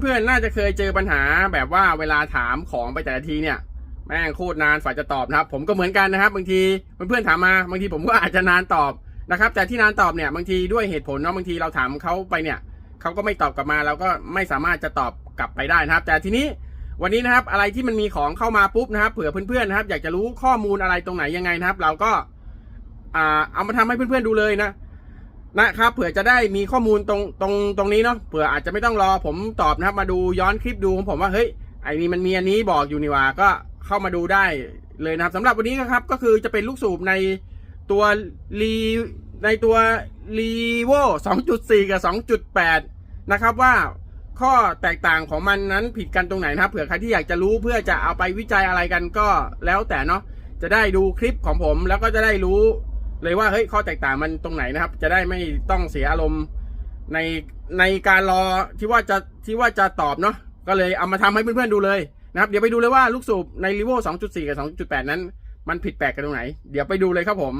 เพื่อนๆน่าจะเคยเจอปัญหาแบบว่าเวลาถามของไปแต่ละทีเนี่ย แม่งโคตรนานฝ่ายจะตอบนะครับ ผมก็เหมือนกันนะครับ บางทีเพื่อนๆถามมาบางทีผมก็อาจจะนานตอบนะครับ แต่ที่นานตอบเนี่ยบางทีด้วยเหตุผลเนาะบางทีเราถามเขาไปเนี่ยเขาก็ไม่ตอบกลับมาเราก็ไม่สามารถจะตอบกลับไปได้นะครับ แต่ทีนี้วันนี้นะครับอะไรที่มันมีของเข้ามาปุ๊บนะครับ เผื่อเพื่อนๆนะครับ อยากจะรู้ข้อมูลอะไรตรงไหนยังไงนะครับ เราก็เอามาทำให้เพื่อนๆดูเลยนะ นะครับเผื่อจะได้มีข้อมูลตรงตรงตรงนี้เนาะเผื่ออาจจะไม่ต้องรอผมตอบนะครับ มาดูย้อนคลิปดูของผมว่าเฮ้ยไอ้นี่มันมีอันนี้บอกอยู่นี่ว่าก็เข้ามาดูได้เลยนะครับสำหรับวันนี้นะครับก็คือจะเป็นลูกสูบในตัวรีในตัวรีโว2.4 กับ 2.8 นะครับว่าข้อแตกต่างของมันนั้นผิดกันตรงไหนนะครับเผื่อใครที่อยากจะรู้เพื่อจะเอาไปวิจัยอะไรกันก็แล้วแต่เนาะจะได้ดูคลิปของผมแล้วก็จะได้รู้ เลยว่าเฮ้ยข้อแตกต่างมันตรงไหนนะครับ จะได้ไม่ต้องเสียอารมณ์ในในการรอที่ว่าจะที่ว่าจะตอบเนาะก็เลยเอามาทำให้เพื่อนๆดูเลยนะครับ เดี๋ยวไปดูเลยว่าลูกสูบใน r ีโว2.4 กับ 2.8 นั้น มันผิดแปลกกันตรงไหน เดี๋ยวไปดูเลยครับผม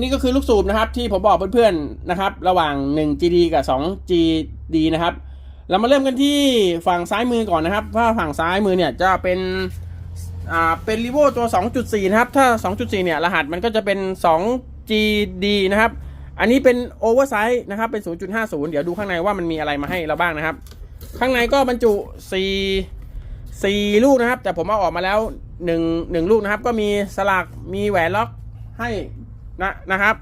นี่ก็คือลูกสูบนะครับ ที่ผมบอกเพื่อนๆนะครับ ระหว่าง 1GD กับ 2GD นะครับ เรามาเริ่มกันที่ฝั่งซ้ายมือก่อนนะครับว่าฝั่งซ้ายมือเนี่ยจะเป็น อ่าเป็นรีโวตัว 2.4 นะครับ ถ้า 2.4 เนี่ย รหัสมันก็จะเป็น 2GD นะครับ อันนี้เป็นโอเวอร์ไซส์นะครับ เป็น 0.50 เดี๋ยวดูข้างในว่ามันมีอะไรมาให้เราบ้างนะครับ ข้างในก็บรรจุ 4 4 ลูกนะครับ แต่ผมเอาออกมาแล้ว 1 1 ลูกนะครับ ก็มีสลัก มีแหวนล็อกให้นะนะครับ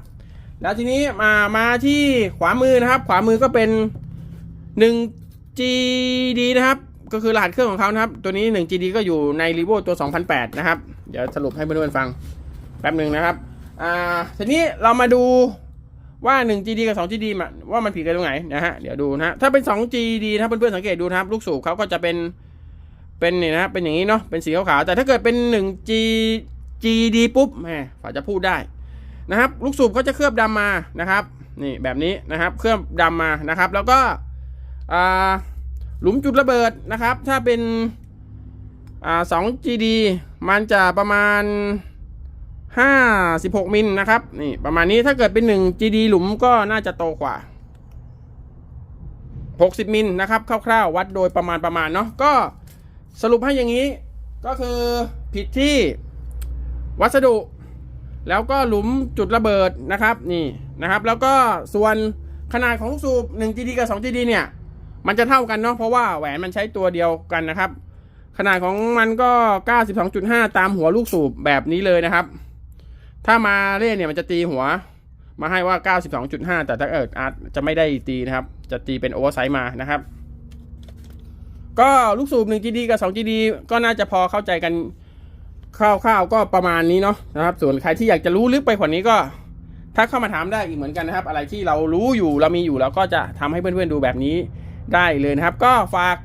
แล้วทีนี้มามาที่ขวามือนะครับ ขวามือก็เป็น 1GD นะครับ ก็คือรหัสเครื่องของเขานะครับ ตัวนี้ 1GD ก็อยู่ใน r ีโวตัว 2008 นะครับ เดี๋ยวสรุปให้เพื่อนๆฟังแป๊บหนึ่งนะครับ อ่า ทีนี้เรามาดูว่า 1GD กับ 2GD ว่ามันผิดกันตรงไหนนะฮะ เดี๋ยวดูนะฮะถ้าเป็น 2GD นะครับเพื่อนๆสังเกตดูนะครับ ลูกสูบเขาก็จะเป็น เป็นนี่นะเป็นอย่างนี้เนาะ เป็นสีขาวๆ แต่ถ้าเกิดเป็น 1G GD ปุ๊บแหมฝาจะพูดได้นะครับ ลูกสูบเขาจะเคลือบดำมานะครับ นี่แบบนี้นะครับ เคลือบดำมานะครับ แล้วก็อ่า หลุมจุดระเบิดนะครับ ถ้าเป็นอ่า 2GD มันจะประมาณ 56มิลนะครับนี่ประมาณนี้ถ้าเกิดเป็น 1GD หลุมก็น่าจะโตกว่า 60มิลนะครับคร่าวๆวัดโดยประมาณประมาณเนาะก็สรุปให้อย่างนี้ก็คือผิดที่วัสดุ แล้วก็หลุมจุดระเบิดนะครับนี่นะครับ แล้วก็ส่วนขนาดของลูกสูบ 1GD กับ 2GD เนี่ย มันจะเท่ากันเนาะเพราะว่าแหวนมันใช้ตัวเดียวกันนะครับ ขนาดของมันก็ 92.5 ตามหัวลูกสูบแบบนี้เลยนะครับ ถ้ามาเล่นเนี่ยมันจะตีหัว มาให้ว่า 92.5 แต่ถ้าเอออาจจะไม่ได้ตีนะครับ จะตีเป็นโอเวอร์ไซส์มานะครับ ก็ลูกสูบ 1GD กับ 2GD ก็น่าจะพอเข้าใจกันคร่าวๆก็ประมาณนี้เนาะนะครับ ส่วนใครที่อยากจะรู้ลึกไปกว่านี้ก็ทักเข้ามาถามได้อีกเหมือนกันนะครับ อะไรที่เรารู้อยู่เรามีอยู่เราก็จะทำให้เพื่อนๆดูแบบนี้ ได้เลยนะครับ ก็ฝาก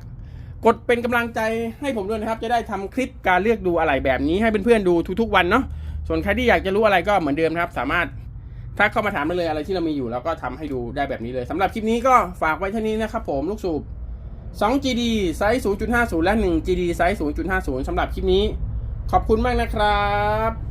กดเป็นกำลังใจให้ผมด้วยนะครับ จะได้ทำคลิปการเลือกดูอะไรแบบนี้ให้เพื่อนๆดูทุกๆวันเนาะส่วนใครที่อยากจะรู้อะไรก็เหมือนเดิมนะครับ สามารถทักเข้ามาถามได้เลยอะไรที่เรามีอยู่เราก็ทำให้ดูได้แบบนี้เลยสำหรับคลิปนี้ก็ฝากไว้เท่านี้นะครับผมลูกสูบ 2GD ไซส์ 0.50 และ 1GD ไซส์ 0.50 สำหรับคลิปนี้ ขอบคุณมากนะครับ